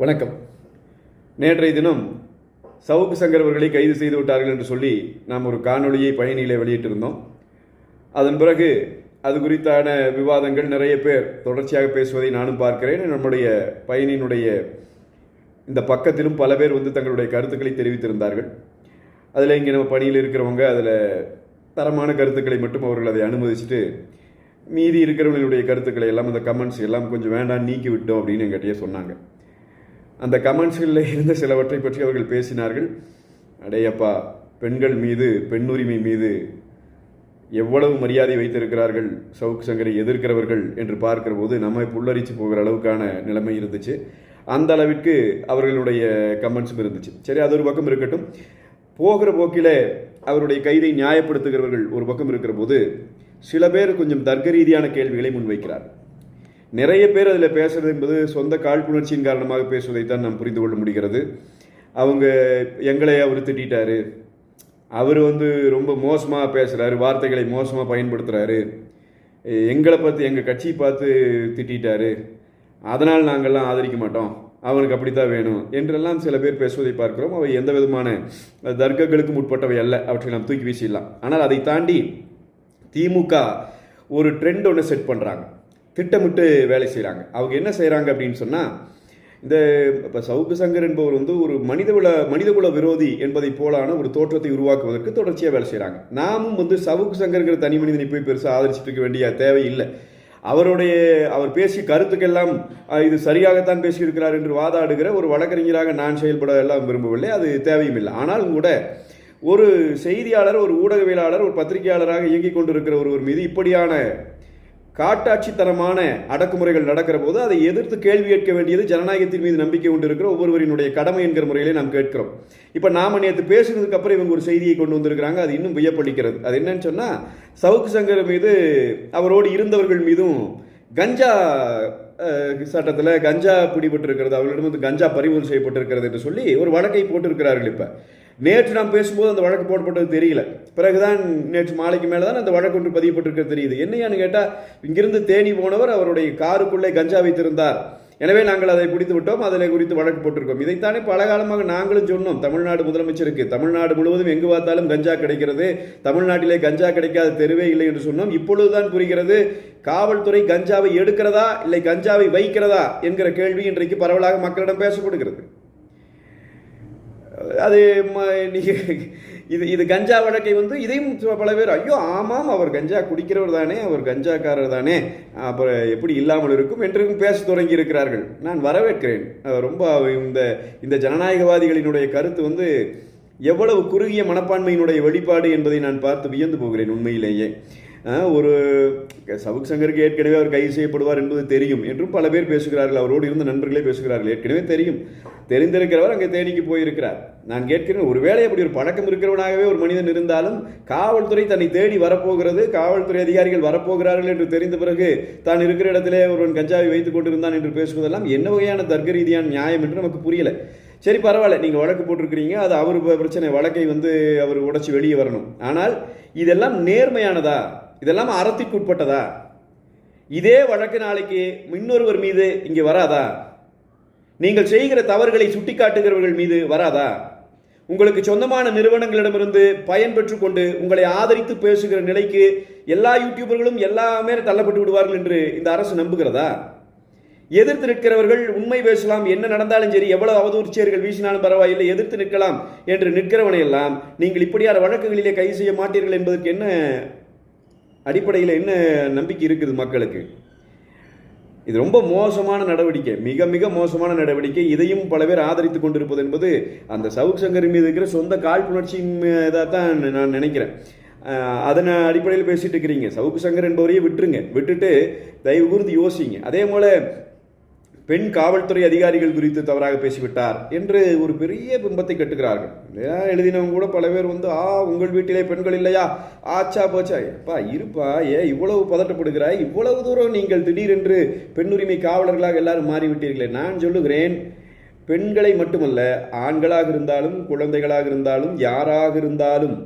வணக்கம். நேற்றைய தினம் சவுக்கு சங்கர் அவர்களை கைது செய்து விட்டார்கள் என்று சொல்லி நாம் ஒரு காணொளியை பயணியிலே வெளியிட்டிருந்தோம். அதன் பிறகு அது குறித்தான விவாதங்கள் நிறைய பேர் தொடர்ச்சியாக பேசுவதை நானும் பார்க்கிறேன். நம்முடைய பயணியினுடைய இந்த பக்கத்திலும் பல பேர் வந்து தங்களுடைய கருத்துக்களை தெரிவித்திருந்தார்கள். அதில் இங்கே நம்ம பணியில் இருக்கிறவங்க அதில் தரமான கருத்துக்களை மட்டும் அவர்கள் அதை அனுமதிச்சுட்டு மீதி இருக்கிறவங்களுடைய கருத்துக்களை எல்லாம் அந்த கமெண்ட்ஸ் எல்லாம் கொஞ்சம் வேண்டாம் நீக்கி விட்டோம் அப்படின்னு எங்கிட்டயே சொன்னாங்க. அந்த கமெண்ட்ஸ்களில் இருந்த சிலவற்றை பற்றி அவர்கள் பேசினார்கள். அடையப்பா பெண்கள் மீது பெண்ணுரிமை மீது எவ்வளவு மரியாதை வைத்திருக்கிறார்கள் சவுக்கு சங்கரை எதிர்க்கிறவர்கள் என்று பார்க்கிற போது நம்மை புல்லரிச்சு போகிற அளவுக்கான நிலைமை இருந்துச்சு. அந்த அளவிற்கு அவர்களுடைய கமெண்ட்ஸும் இருந்துச்சு. சரி அது ஒரு பக்கம் இருக்கட்டும். போகிற போக்கில் அவருடைய கைதை நியாயப்படுத்துகிறவர்கள் ஒரு பக்கம் இருக்கிற போது சில பேர் கொஞ்சம் தர்க்க ரீதியான கேள்விகளை முன்வைக்கிறார் நிறைய பேர் அதில் பேசுறது என்பது சொந்த காழ்ப்புணர்ச்சியின் காரணமாக பேசுவதைத்தான் நாம் புரிந்து கொள்ள முடிகிறது. அவங்க எங்களை அவர் திட்டாரு அவர் வந்து ரொம்ப மோசமாக பேசுகிறாரு வார்த்தைகளை மோசமாக பயன்படுத்துகிறாரு எங்களை பார்த்து எங்கள் கட்சியை பார்த்து திட்டாரு. அதனால் நாங்கள்லாம் ஆதரிக்க மாட்டோம். அவனுக்கு அப்படித்தான் வேணும் என்றெல்லாம் சில பேர் பேசுவதை பார்க்கிறோம். அவை எந்த விதமான தர்க்கங்களுக்கும் உட்பட்டவை அல்ல. அவற்றை நாம் தூக்கி வீசிடலாம். ஆனால் அதை தாண்டி திமுக ஒரு ட்ரெண்ட் ஒன்று செட் பண்ணுறாங்க திட்டமிட்டு வேலை செய்கிறாங்க அவங்க என்ன செய்கிறாங்க அப்படின்னு சொன்னால் இந்த இப்போ சவுக்கு சங்கர் என்பவர் வந்து ஒரு மனிதகுல மனிதகுல விரோதி என்பதை போலான ஒரு தோற்றத்தை உருவாக்குவதற்கு தொடர்ச்சியாக வேலை செய்கிறாங்க நாமும் வந்து சவுக்கு சங்கர்ங்கிற தனி மனிதனை போய் பெருசாக ஆதரிச்சுட்டு இருக்க வேண்டிய தேவையில்லை அவருடைய அவர் பேசிய கருத்துக்கெல்லாம் இது சரியாகத்தான் பேசியிருக்கிறார் என்று வாதாடுகிற ஒரு வழக்கறிஞராக நான் செயல்பட எல்லாம் விரும்பவில்லை. அது தேவையும் இல்லை. ஆனாலும் கூட ஒரு செய்தியாளர் ஒரு ஊடகவியலாளர் ஒரு பத்திரிகையாளராக இயங்கிக் கொண்டிருக்கிற ஒருவர் மீது இப்படியான காட்டாட்சித்தரமான அடக்குமுறைகள் நடக்கிற போது அதை எதிர்த்து கேள்வி கேட்க வேண்டியது ஜனநாயகத்தின் மீது நம்பிக்கை கொண்டு இருக்கிற ஒவ்வொருவரினுடைய கடமை என்கிற முறையிலே நாம் கேட்கிறோம். இப்போ நாம நேற்று பேசுனதுக்கு அப்புறம் இவங்க ஒரு செய்தியை கொண்டு வந்திருக்கிறாங்க. அது இன்னும் வியப்பளிக்கிறது. அது என்னன்னு சொன்னால் சவுக்கு சங்கர் மீது அவரோடு இருந்தவர்கள் மீதும் கஞ்சா சட்டத்தில் கஞ்சா பிடிபட்டிருக்கிறது. அவர்களிடம் வந்து கஞ்சா பறிமுதல் செய்யப்பட்டிருக்கிறது என்று சொல்லி ஒரு வழக்கை போட்டிருக்கிறார்கள் இப்போ. நேற்று நாம் பேசும்போது அந்த வழக்கு போடப்பட்டது தெரியல. பிறகுதான் நேற்று மாலைக்கு மேலே தான் அந்த வழக்கு ஒன்று பதியப்பட்டிருக்க தெரியுது. என்னையான்னு கேட்டால் இங்கிருந்து தேனி போனவர் அவருடைய காருக்குள்ளே கஞ்சா வைத்திருந்தார். எனவே நாங்கள் அதை பிடித்து விட்டோம் அதில் குறித்து வழக்கு போட்டிருக்கோம். இதைத்தானே பல காலமாக நாங்களும் சொன்னோம். தமிழ்நாடு முதலமைச்சருக்கு தமிழ்நாடு முழுவதும் எங்கு பார்த்தாலும் கஞ்சா கிடைக்கிறது தமிழ்நாட்டிலே கஞ்சா கிடைக்காத தெருவே இல்லை என்று சொன்னோம். இப்பொழுதுதான் புரிகிறது காவல்துறை கஞ்சாவை எடுக்கிறதா இல்லை கஞ்சாவை வைக்கிறதா என்கிற கேள்வி இன்றைக்கு பரவலாக மக்களிடம் பேசப்படுகிறது. அது இது இது கஞ்சா வழக்கை வந்து இதையும் பல பேர் ஐயோ ஆமாம் அவர் கஞ்சா குடிக்கிறவர் தானே அவர் கஞ்சாக்காரர் தானே அப்புறம் எப்படி இல்லாமல் இருக்கும் என்றும் பேச தொடங்கி இருக்கிறார்கள் நான் வரவேற்கிறேன். ரொம்ப இந்த இந்த ஜனநாயகவாதிகளினுடைய கருத்து வந்து எவ்வளவு குறுகிய மனப்பான்மையினுடைய வெளிப்பாடு என்பதை நான் பார்த்து வியந்து போகிறேன் உண்மையிலேயே. ஒரு சவுக் சங்கருக்கு ஏற்கனவே அவர் கைது செய்யப்படுவார் என்பது தெரியும் என்றும் பல பேர் பேசுகிறார்கள். அவரோடு இருந்த நண்பர்களே பேசுகிறார்கள். ஏற்கனவே தெரியும். தெரிந்திருக்கிறவர் அங்கே தேனிக்கு போயிருக்கிறார். நான் கேட்கிறேன் ஒருவேளை அப்படி ஒரு பழக்கம் இருக்கிறவனாகவே ஒரு மனிதன் இருந்தாலும் காவல்துறை தன்னை தேடி வரப்போகிறது காவல்துறை அதிகாரிகள் வரப்போகிறார்கள் என்று தெரிந்த பிறகு தான் இருக்கிற இடத்திலே ஒருவன் கஞ்சாவை வைத்துக் கொண்டிருந்தான் என்று பேசுவதெல்லாம் என்ன வகையான தர்க்க ரீதியான நியாயம் என்று நமக்கு புரியல. சரி பரவாயில்ல நீங்கள் வழக்கு போட்டிருக்கிறீங்க. அது அவர் பிரச்சனை வழக்கை வந்து அவர் உடைச்சி வெளியே வரணும். ஆனால் இதெல்லாம் நேர்மையானதா? இதெல்லாம் அறத்திற்கு உட்பட்டதா? இதே வழக்கு நாளைக்கு இன்னொருவர் மீது இங்கே வராதா? நீங்கள் செய்கிற தவறுகளை சுட்டிக்காட்டுகிறவர்கள் மீது வராதா? உங்களுக்கு சொந்தமான நிறுவனங்களிடமிருந்து பயன் பெற்றுக்கொண்டு உங்களை ஆதரித்து பேசுகிற நிலைக்கு எல்லா யூடியூபர்களும் எல்லாமே தள்ளப்பட்டு விடுவார்கள் என்று இந்த அரசு நம்புகிறதா? எதிர்த்து நிற்கிறவர்கள் உண்மை பேசலாம் என்ன நடந்தாலும் சரி எவ்வளவு அவதூறுச்சியர்கள் வீசினாலும் பரவாயில்லை எதிர்த்து நிற்கலாம் என்று நிற்கிறவனையெல்லாம் நீங்கள் இப்படியான வழக்குகளிலே கைது செய்ய மாட்டீர்கள் என்பதற்கு என்ன அடிப்படையில் என்ன நம்பிக்கை இருக்குது மக்களுக்கு? இது ரொம்ப மோசமான நடவடிக்கை. மிக மிக மோசமான நடவடிக்கை. இதையும் பல பேர் ஆதரித்து கொண்டிருப்பது என்பது அந்த சவுக் சங்கர் மீது இருக்கிற சொந்த காழ்ப்புணர்ச்சியின் இதாக தான் நான் நினைக்கிறேன். அதனை அடிப்படையில் பேசிட்டு இருக்கிறீங்க. சவுக்கு சங்கர் என்பவரையே விட்டுருங்க. விட்டுட்டு தயவு கூர்ந்து யோசிங்க. அதே போல பெண் காவல்துறை அதிகாரிகள் குறித்து தவறாக பேசிவிட்டார் என்று ஒரு பெரிய பிம்பத்தை கட்டுகிறார்கள். ஏன் எழுதினவங்க கூட பல பேர் வந்து ஆ உங்கள் வீட்டிலே பெண்கள் இல்லையா? ஆச்சா போச்சா. எப்பா இருப்பா. ஏ இவ்வளவு பதட்டப்படுகிறாய்? இவ்வளவு தூரம் நீங்கள் திடீரென்று பெண்ணுரிமை காவலர்களாக எல்லாரும் மாறிவிட்டீர்களே. நான் சொல்லுகிறேன் பெண்களை மட்டுமல்ல ஆண்களாக இருந்தாலும் குழந்தைகளாக இருந்தாலும் யாராக இருந்தாலும்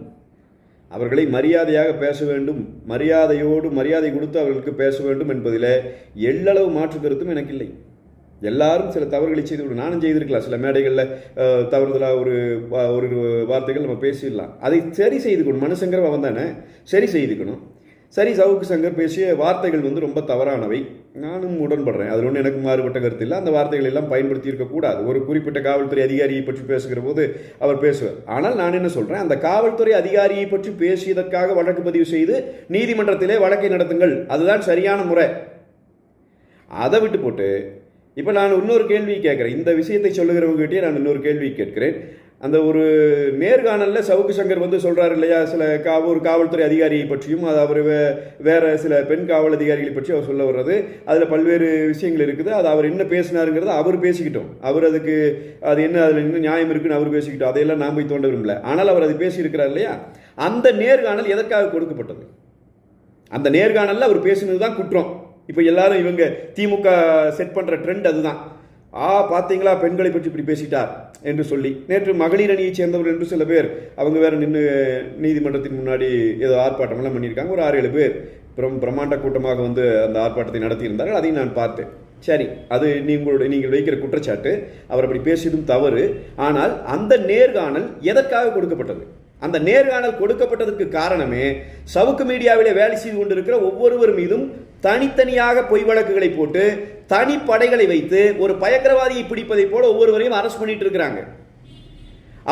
அவர்களை மரியாதையாக பேச வேண்டும். மரியாதையோடு மரியாதை கொடுத்து அவர்களுக்கு பேச வேண்டும் என்பதில் எள்ளளவு மாற்று கருத்தும் எனக்கு இல்லை எல்லாரும் சில தவறுகளை செய்து விடும் நானும் செய்திருக்கலாம். சில மேடைகளில் தவறுதலாக ஒரு வா- ஒரு வார்த்தைகள் நம்ம பேசிடலாம். அதை சரி செய்துக்கணும் மனுஷங்கிற அவன் தானே? சரி செய்துக்கணும். சரி சவுக்கு சங்கர் பேசிய வார்த்தைகள் வந்து ரொம்ப தவறானவை. நானும் உடன்படுறேன். அதில் ஒன்றும் எனக்கு மாறுபட்ட கருத்து இல்லை. அந்த வார்த்தைகள் எல்லாம் பயன்படுத்தி இருக்கக்கூடாது ஒரு குறிப்பிட்ட காவல்துறை அதிகாரியை பற்றி பேசுகிற போது அவர் பேசுவார். ஆனால் நான் என்ன சொல்கிறேன் அந்த காவல்துறை அதிகாரியை பற்றி பேசியதற்காக வழக்கு பதிவு செய்து நீதிமன்றத்திலே வழக்கை நடத்துங்கள். அதுதான் சரியான முறை. அதை விட்டு போட்டு இப்போ நான் இன்னொரு கேள்வி கேட்குறேன். இந்த விஷயத்தை சொல்லுகிறவங்ககிட்டயே நான் இன்னொரு கேள்வி கேட்கிறேன். அந்த ஒரு நேர்காணலில் சவுக்கு சங்கர் வந்து சொல்கிறார் இல்லையா? சில கா ஒரு காவல்துறை அதிகாரியை பற்றியும் அது அவர் வே வேறு சில பெண் காவல் அதிகாரிகளை பற்றி அவர் சொல்ல வர்றது. அதில் பல்வேறு விஷயங்கள் இருக்குது. அது அவர் என்ன பேசினாருங்கிறத அவர் பேசிக்கிட்டோம். அவர் அதுக்கு அது என்ன அதில் என்ன நியாயம் இருக்குன்னு அவர் பேசிக்கிட்டோம். அதையெல்லாம் நான் போய் தோண்ட விரும்பல. ஆனால் அவர் அது பேசியிருக்கிறார் இல்லையா? அந்த நேர்காணல் எதற்காக கொடுக்கப்பட்டது? அந்த நேர்காணலில் அவர் பேசினது தான் குற்றம். இப்போ எல்லாரும் இவங்க திமுக செட் பண்ணுற ட்ரெண்ட் அதுதான். ஆ பார்த்தீங்களா பெண்களை பற்றி இப்படி பேசிட்டார் என்று சொல்லி. நேற்று மகளிர் அணியைச் சேர்ந்தவர் என்று சில பேர் அவங்க வேறு நின்று நீதிமன்றத்தின் முன்னாடி ஏதோ ஆர்ப்பாட்டமெல்லாம் பண்ணியிருக்காங்க. ஒரு ஆறு ஏழு பேர் பிரம் பிரம்மாண்ட கூட்டமாக வந்து அந்த ஆர்ப்பாட்டத்தை நடத்தியிருந்தார்கள். அதையும் நான் பார்த்தேன். சரி அது நீங்களுடைய நீங்கள் வைக்கிற குற்றச்சாட்டு. அவர் அப்படி பேசியதும் தவறு. ஆனால் அந்த நேர்காணல் எதற்காக கொடுக்கப்பட்டது? அந்த நேர்காணல் கொடுக்கப்பட்டதற்கு காரணமே சவுக்கு மீடியாவிலே வேலை செய்து கொண்டிருக்கிற ஒவ்வொருவர் மீதும் தனித்தனியாக பொய் வழக்குகளை போட்டு தனிப்படைகளை வைத்து ஒரு பயங்கரவாதியை பிடிப்பதை போல ஒவ்வொருவரையும் அரஸ்ட் பண்ணிட்டு இருக்கிறாங்க.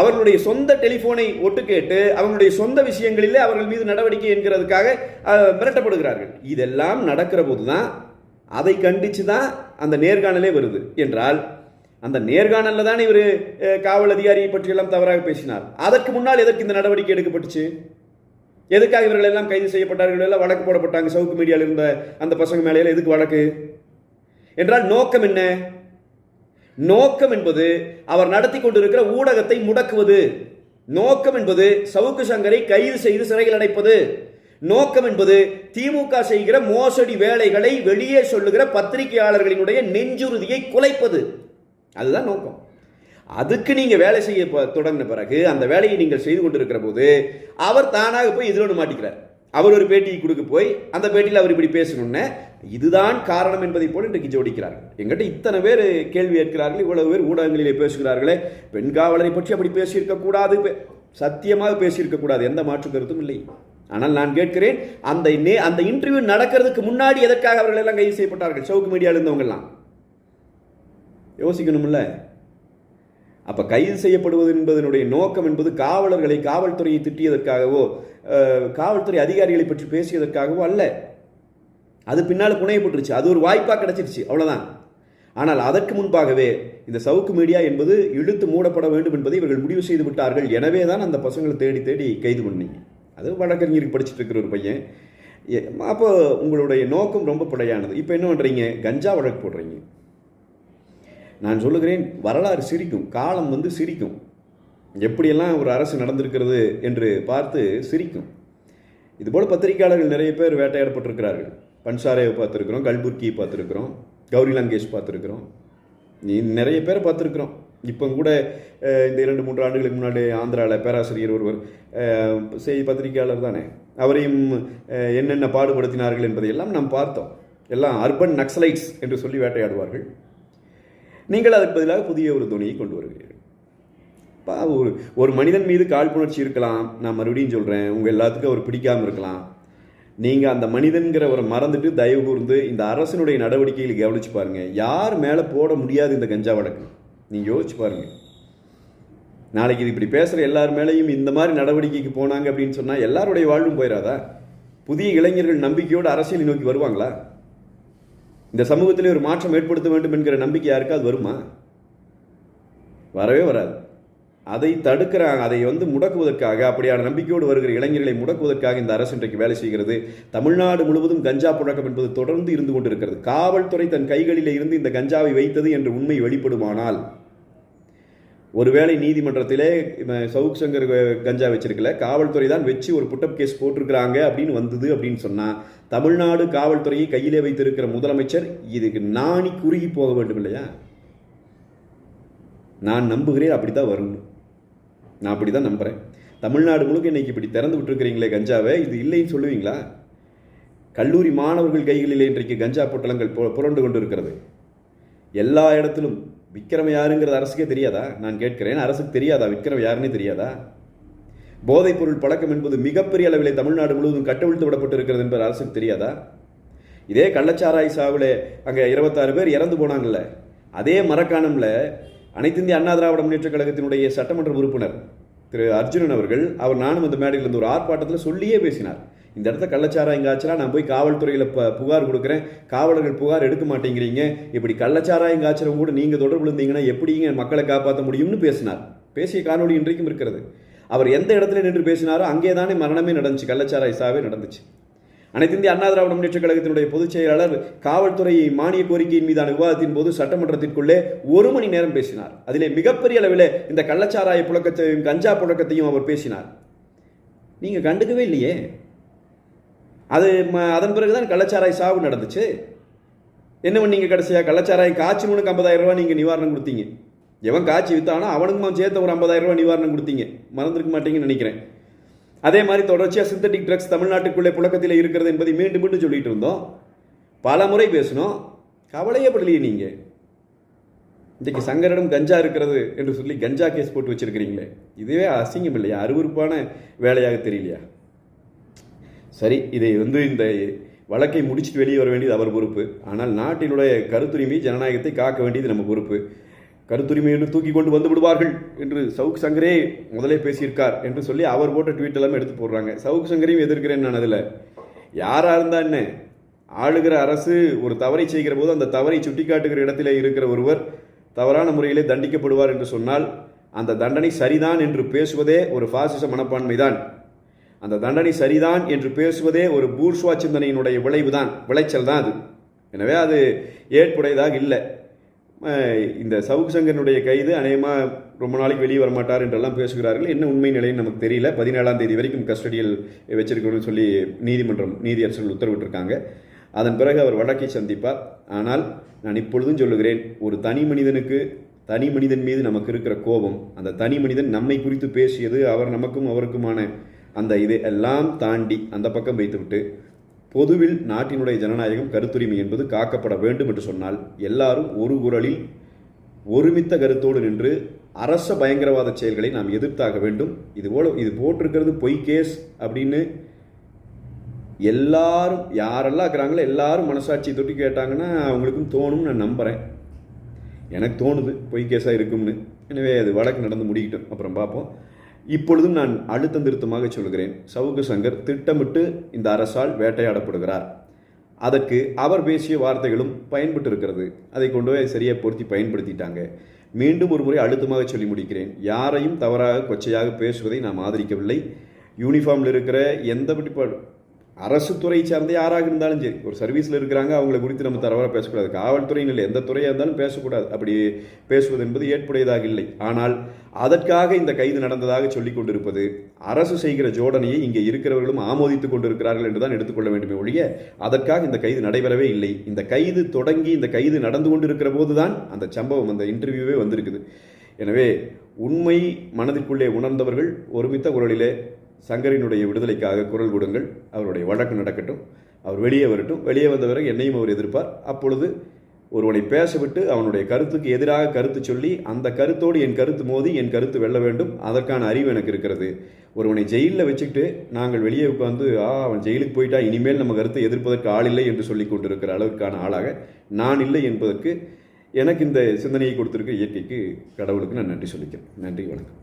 அவர்களுடைய சொந்த டெலிபோனை ஒட்டு கேட்டு அவர்களுடைய சொந்த விஷயங்களிலே அவர்கள் மீது நடவடிக்கை என்கிறதுக்காக மிரட்டப்படுகிறார்கள். இதெல்லாம் நடக்கிற போது தான் அதை கண்டித்து தான் அந்த நேர்காணலே வருது. என்றால் அந்த நேர்காணலில் தான் இவர் காவல் அதிகாரியை பற்றியெல்லாம் தவறாக பேசினார். அதற்கு முன்னால் எதற்கு இந்த நடவடிக்கை எடுக்கப்பட்டுச்சு? எதுக்காக இவர்கள் எல்லாம் கைது செய்யப்பட்டார்கள் எல்லாம் வழக்கு போடப்பட்டாங்க. சவுக்கு மீடியாவில் இருந்த அந்த பசங்க மேலே எதுக்கு வழக்கு? என்றால் நோக்கம் என்ன? நோக்கம் என்பது அவர் நடத்தி கொண்டிருக்கிற ஊடகத்தை முடக்குவது. நோக்கம் என்பது சவுக்கு சங்கரை கைது செய்து சிறையில் அடைப்பது. நோக்கம் என்பது திமுக செய்கிற மோசடி வேலைகளை வெளியே சொல்லுகிற பத்திரிகையாளர்களினுடைய நெஞ்சுறுதியை குலைப்பது. அதுதான் நோக்கம். அதுக்கு நீங்கள் வேலை செய்ய தொடங்கின பிறகு அந்த வேலையை நீங்கள் செய்து கொண்டிருக்கிற போது அவர் தானாக போய் இதில் மாட்டிக்கிறார். அவர் ஒரு பேட்டியை கொடுக்க போய் அந்த பேட்டியில் அவர் இப்படி பேசணும்னு இதுதான் காரணம் என்பதை போல இன்றைக்கு ஜோடிக்கிறார்கள். எங்கிட்ட இத்தனை பேர் கேள்வி கேட்கிறார்கள் இவ்வளவு பேர் ஊடகங்களிலே பேசுகிறார்களே பெண் காவலரை பற்றி அப்படி பேசியிருக்க கூடாது பே- சத்தியமாக பேசியிருக்க கூடாது எந்த மாற்று கருத்தும் இல்லை. ஆனால் நான் கேட்கிறேன் அந்த நே அந்த இன்டர்வியூ நடக்கிறதுக்கு முன்னாடி எதற்காக அவர்கள் எல்லாம் கைது செய்யப்பட்டார்கள்? சவுக்கு மீடியாவில் இருந்தவங்கெல்லாம் யோசிக்கணும்ல? அப்ப கைது செய்யப்படுவது என்பதனுடைய நோக்கம் என்பது காவலர்களை காவல்துறையை திட்டியதற்காகவோ காவல்துறை அதிகாரிகளை பற்றி பேசியதற்காகவோ அல்ல. அது பின்னால் புனையப்பட்டுருச்சு அது ஒரு வாய்ப்பாக கிடைச்சிருச்சு. அவ்வளோதான் ஆனால் அதற்கு முன்பாகவே இந்த சவுக்கு மீடியா என்பது இழுத்து மூடப்பட வேண்டும் என்பதை இவர்கள் முடிவு செய்து விட்டார்கள். எனவே தான் அந்த பசங்களை தேடி தேடி கைது பண்ணீங்க. அது வழக்கறிஞருக்கு படிச்சுட்டு இருக்கிற ஒரு பையன். அப்போ உங்களுடைய நோக்கம் ரொம்ப படையானது இப்போ என்ன பண்ணுறீங்க கஞ்சா வழக்கு போடுறீங்க. நான் சொல்லுகிறேன் வரலாறு சிரிக்கும் காலம் வந்து சிரிக்கும். எப்படியெல்லாம் ஒரு அரசு நடந்திருக்கிறது என்று பார்த்து சிரிக்கும். இதுபோல் பத்திரிகையாளர்கள் நிறைய பேர் வேட்டையாடப்பட்டிருக்கிறார்கள். பன்சாரேவை பார்த்துருக்குறோம் கல்புர்கியை பார்த்துருக்குறோம் கௌரி லங்கேஷ் பார்த்துருக்குறோம். நீ நிறைய பேர் பார்த்துருக்குறோம். இப்போ கூட இந்த இரண்டு மூன்று ஆண்டுகளுக்கு முன்னாடி ஆந்திராவில் பேராசிரியர் ஒருவர் செய்தி பத்திரிகையாளர் தானே அவரையும் என்னென்ன பாடுபடுத்தினார்கள் என்பதையெல்லாம் நாம் பார்த்தோம். எல்லாம் அர்பன் நக்சலைட்ஸ் என்று சொல்லி வேட்டையாடுவார்கள். நீங்கள் அதற்கு பதிலாக புதிய ஒரு துணியை கொண்டு வருகிறீர்கள். பா ஒரு ஒரு மனிதன் மீது காழ்ப்புணர்ச்சி இருக்கலாம். நான் மறுபடியும் சொல்கிறேன் உங்கள் எல்லாத்துக்கும் அவர் பிடிக்காமல் இருக்கலாம். நீங்கள் அந்த மனிதன்கிறவரை மறந்துட்டு தயவு கூர்ந்து இந்த அரசனுடைய நடவடிக்கைகளை கவனிச்சு பாருங்கள் யார் மேலே போட முடியாது இந்த கஞ்சா வழக்கு நீங்கள் யோசிச்சு பாருங்கள் நாளைக்கு இது இப்படி பேசுகிற எல்லார் மேலேயும் இந்த மாதிரி நடவடிக்கைக்கு போனாங்க அப்படின்னு சொன்னால் எல்லாருடைய வாழ்வும் போயிடாதா புதிய இளைஞர்கள் நம்பிக்கையோடு அரசியலை நோக்கி வருவாங்களா? இந்த சமூகத்திலே ஒரு மாற்றம் ஏற்படுத்த வேண்டும் என்கிற நம்பிக்கை யாருக்காவது வருமா? வரவே வராது. அதை தடுக்கிறாங்க அதை வந்து முடக்குவதற்காக அப்படியான நம்பிக்கையோடு வருகிற இளைஞர்களை முடக்குவதற்காக இந்த அரசு இன்றைக்கு வேலை செய்கிறது. தமிழ்நாடு முழுவதும் கஞ்சா புழக்கம் என்பது தொடர்ந்து இருந்து கொண்டிருக்கிறது. காவல்துறை தன் கைகளிலே இருந்து இந்த கஞ்சாவை வைத்தது என்ற உண்மை வெளிப்படுமானால் ஒருவேளை நீதிமன்றத்திலே சவுக் சங்கர் கஞ்சா வச்சிருக்கல காவல்துறை தான் வச்சு ஒரு புட்டப் கேஸ் போட்டிருக்கிறாங்க அப்படின்னு வந்தது அப்படின்னு சொன்னா தமிழ்நாடு காவல்துறையை கையிலே வைத்திருக்கிற முதலமைச்சர் இதுக்கு நாணி குறுகி போக வேண்டும் இல்லையா? நான் நம்புகிறேன் அப்படித்தான் வரும் நான் அப்படி தான் நம்புகிறேன் தமிழ்நாடு முழுக்க இன்னைக்கு இப்படி திறந்து விட்டுருக்கிறீங்களே கஞ்சாவை இது இல்லைன்னு சொல்லுவீங்களா? கல்லூரி மாணவர்கள் கைகளிலே இன்றைக்கு கஞ்சா பொட்டலங்கள் புரண்டு கொண்டு இருக்கிறது எல்லா இடத்திலும் விக்ரம் யாருங்கிறது அரசுக்கே தெரியாதா? நான் கேட்கிறேன். அரசுக்கு தெரியாதா? விக்ரம் யாருன்னே தெரியாதா? போதைப் பொருள் பழக்கம் என்பது மிகப்பெரிய அளவிலே தமிழ்நாடு முழுவதும் கட்டவிழ்த்து விடப்பட்டிருக்கிறது என்பது அரசுக்கு தெரியாதா? இதே கள்ளச்சாராய் சாவில் அங்கே இருபத்தாறு பேர் இறந்து போனாங்கல்ல. அதே மரக்காணம்ல அனைத்திந்திய அண்ணா திராவிட முன்னேற்ற கழகத்தினுடைய சட்டமன்ற உறுப்பினர் திரு அர்ஜுனன் அவர்கள் அவர் நானும் இந்த மேடையில் இருந்து ஒரு ஆர்ப்பாட்டத்தில் சொல்லியே பேசினார். இந்த இடத்த கள்ளச்சாரம் இங்கே நான் போய் காவல்துறையில் ப புகார் கொடுக்குறேன். காவலர்கள் புகார் எடுக்க மாட்டேங்கிறீங்க. இப்படி கள்ளச்சாராயம் காய்ச்சறவங்க கூட நீங்கள் தொடர்பு இருந்தீங்கன்னா எப்படிங்க மக்களை காப்பாற்ற முடியும்னு பேசினார். பேசிய காணொளி இன்றைக்கும் இருக்கிறது. அவர் எந்த இடத்துல நின்று பேசினாரோ அங்கே தானே மரணமே நடந்துச்சு. கள்ளச்சாராய சாவே நடந்துச்சு. அனைத்து இந்திய அண்ணா திராவிட முன்னேற்ற கழகத்தினுடைய பொதுச் செயலாளர் காவல்துறை மானிய கோரிக்கையின் மீதான விவாதத்தின் போது சட்டமன்றத்திற்குள்ளே ஒரு மணி நேரம் பேசினார். அதிலே மிகப்பெரிய அளவில் இந்த கள்ளச்சாராய புழக்கத்தையும் கஞ்சா புழக்கத்தையும் அவர் பேசினார். நீங்கள் கண்டுக்கவே இல்லையே. அது ம- அதன் பிறகுதான் கள்ளச்சாராய சாவு நடந்துச்சு. என்ன பண்ணீங்க கடைசியா? கள்ளச்சாராயம் காய்ச்சலுக்கு ஐம்பதாயிரம் ரூபாய் நீங்கள் நிவாரணம் கொடுத்தீங்க. எவன் காய்ச்சி வித்தானோ அவனுக்கும் சேர்த்து ஒரு ஐம்பதாயிரம் ரூபா நிவாரணம் கொடுத்தீங்க. மறந்துருக்க மாட்டீங்கன்னு நினைக்கிறேன். அதே மாதிரி தொடர்ச்சியாக சிந்தட்டிக் ட்ரக்ஸ் தமிழ்நாட்டுக்குள்ளே புழக்கத்தில் இருக்கிறது என்பதை மீண்டும் மீண்டும் சொல்லிட்டு இருந்தோம். பல முறை பேசணும் கவலையே படலையே இன்றைக்கு சங்கரிடம் கஞ்சா இருக்கிறது என்று சொல்லி கஞ்சா கேஸ் போட்டு வச்சுருக்கிறீங்களே. இதுவே அசிங்கம் இல்லையா? அருவருப்பான வேலையாக தெரியலையா? சரி இதை வந்து இந்த வழக்கை முடிச்சுட்டு வெளியே வர வேண்டியது அவர் பொறுப்பு. ஆனால் நாட்டினுடைய கருத்துரிமை ஜனநாயகத்தை காக்க வேண்டியது நம்ம பொறுப்பு. கருத்துரிமை என்று தூக்கி கொண்டு வந்து விடுவார்கள் என்று சவுக் சங்கரே முதலே பேசியிருக்கார் என்று சொல்லி அவர் போட்ட ட்வீட் எல்லாம் எடுத்து போடுறாங்க. சவுக் சங்கரையும் எதிர்க்கிறேன் நான் அதில். யாராக இருந்தா என்ன? ஆளுகிற அரசு ஒரு தவறை செய்கிற போது அந்த தவறை சுட்டிக்காட்டுகிற இடத்திலே இருக்கிற ஒருவர் தவறான முறையிலே தண்டிக்கப்படுவார் என்று சொன்னால் அந்த தண்டனை சரிதான் என்று பேசுவதே ஒரு பாசிச மனப்பான்மைதான். அந்த தண்டனை சரிதான் என்று பேசுவதே ஒரு பூர்ஷ்வா சிந்தனையினுடைய விளைவுதான் விளைச்சல் தான் அது. எனவே அது ஏற்புடையதாக இல்லை. இந்த சவுக் சங்கனுடைய கைது அநேகமாக ரொம்ப நாளைக்கு வெளியே வரமாட்டார் என்றெல்லாம் பேசுகிறார்கள். என்ன உண்மை நிலைன்னு நமக்கு தெரியல. பதினேழாம் தேதி வரைக்கும் கஸ்டடியில் வச்சிருக்கணும்னு சொல்லி நீதிமன்றம் நீதியரசர்கள் உத்தரவிட்டிருக்காங்க. அதன் பிறகு அவர் வழக்கை சந்திப்பார். ஆனால் நான் இப்பொழுதும் சொல்லுகிறேன் ஒரு தனி மனிதனுக்கு தனி மனிதன் மீது நமக்கு இருக்கிற கோபம் அந்த தனி மனிதன் நம்மை குறித்து பேசியது அவர் நமக்கும் அவருக்குமான அந்த இது எல்லாம் தாண்டி அந்த பக்கம் வைத்துவிட்டு பொதுவில் நாட்டினுடைய ஜனநாயகம் கருத்துரிமை என்பது காக்கப்பட வேண்டும் என்று சொன்னால் எல்லாரும் ஒரு குரலில் ஒருமித்த கருத்தோடு நின்று அரச பயங்கரவாத செயல்களை நாம் எதிர்த்தாக வேண்டும். இது போல இது போட்டிருக்கிறது பொய் கேஸ் அப்படின்னு எல்லாரும் யாரெல்லாம் இருக்கிறாங்களோ எல்லாரும் மனசாட்சி தொட்டி கேட்டாங்கன்னா அவங்களுக்கும் தோணும்னு நான் நம்புகிறேன் எனக்கு தோணுது பொய் கேஸாக இருக்கும்னு. எனவே அது வழக்கு நடந்து முடிக்கட்டும். அப்புறம் பார்ப்போம். இப்பொழுதும் நான் அழுத்தம் திருத்தமாக சொல்கிறேன் சவுக்கு சங்கர் திட்டமிட்டு இந்த அரசால் வேட்டையாடப்படுகிறார். அதற்கு அவர் பேசிய வார்த்தைகளும் பயன்பட்டு இருக்கிறது அதை கொண்டு போய் சரியாக பொருத்தி பயன்படுத்திட்டாங்க. மீண்டும் ஒரு முறை அழுத்தமாக சொல்லி முடிக்கிறேன். யாரையும் தவறாக கொச்சையாக பேசுவதை நாம் ஆதரிக்கவில்லை. யூனிஃபார்மில் இருக்கிற எந்த அரசு துறை சார்ந்த யாராக இருந்தாலும் சரி ஒரு சர்வீஸில் இருக்கிறாங்க அவங்கள குறித்து நம்ம தரவாக பேசக்கூடாது. காவல்துறையில் இல்லை எந்த துறையாக இருந்தாலும் பேசக்கூடாது. அப்படி பேசுவது என்பது ஏற்புடையதாக இல்லை. ஆனால் அதற்காக இந்த கைது நடந்ததாக சொல்லிக் கொண்டிருப்பது அரசு செய்கிற ஜோடனையை இங்கே இருக்கிறவர்களும் ஆமோதித்துக் கொண்டிருக்கிறார்கள் என்று தான் எடுத்துக்கொள்ள வேண்டுமே ஒழிய அதற்காக இந்த கைது நடைபெறவே இல்லை. இந்த கைது தொடங்கி இந்த கைது நடந்து கொண்டிருக்கிற போதுதான் அந்த சம்பவம் அந்த இன்டர்வியூவே வந்திருக்குது. எனவே உண்மை மனதிற்குள்ளே உணர்ந்தவர்கள் ஒருமித்த குரலிலே சங்கரினுடைய விடுதலைக்காக குரல் கொடுங்கள். அவருடைய வழக்கு நடக்கட்டும். அவர் வெளியே வரட்டும். வெளியே வந்த பிறகு என்னையும் அவர் எதிர்ப்பார். அப்பொழுது ஒருவனை பேசவிட்டு அவனுடைய கருத்துக்கு எதிராக கருத்து சொல்லி அந்த கருத்தோடு என் கருத்து மோதி என் கருத்து வெல்ல வேண்டும். அதற்கான அறிவு எனக்கு இருக்கிறது. ஒருவனை ஜெயிலில் வச்சுக்கிட்டு நாங்கள் வெளியே உட்காந்து ஆ அவன் ஜெயிலுக்கு போயிட்டா இனிமேல் நம்ம கருத்தை எதிர்ப்பதற்கு ஆள் இல்லை என்று சொல்லி கொண்டிருக்கிற அளவுக்கான ஆளாக நான் இல்லை என்பதற்கு எனக்கு இந்த சிந்தனையை கொடுத்துருக்க இயற்கைக்கு கடவுளுக்கு நான் நன்றி சொல்லிக்கிறேன். நன்றி வணக்கம்.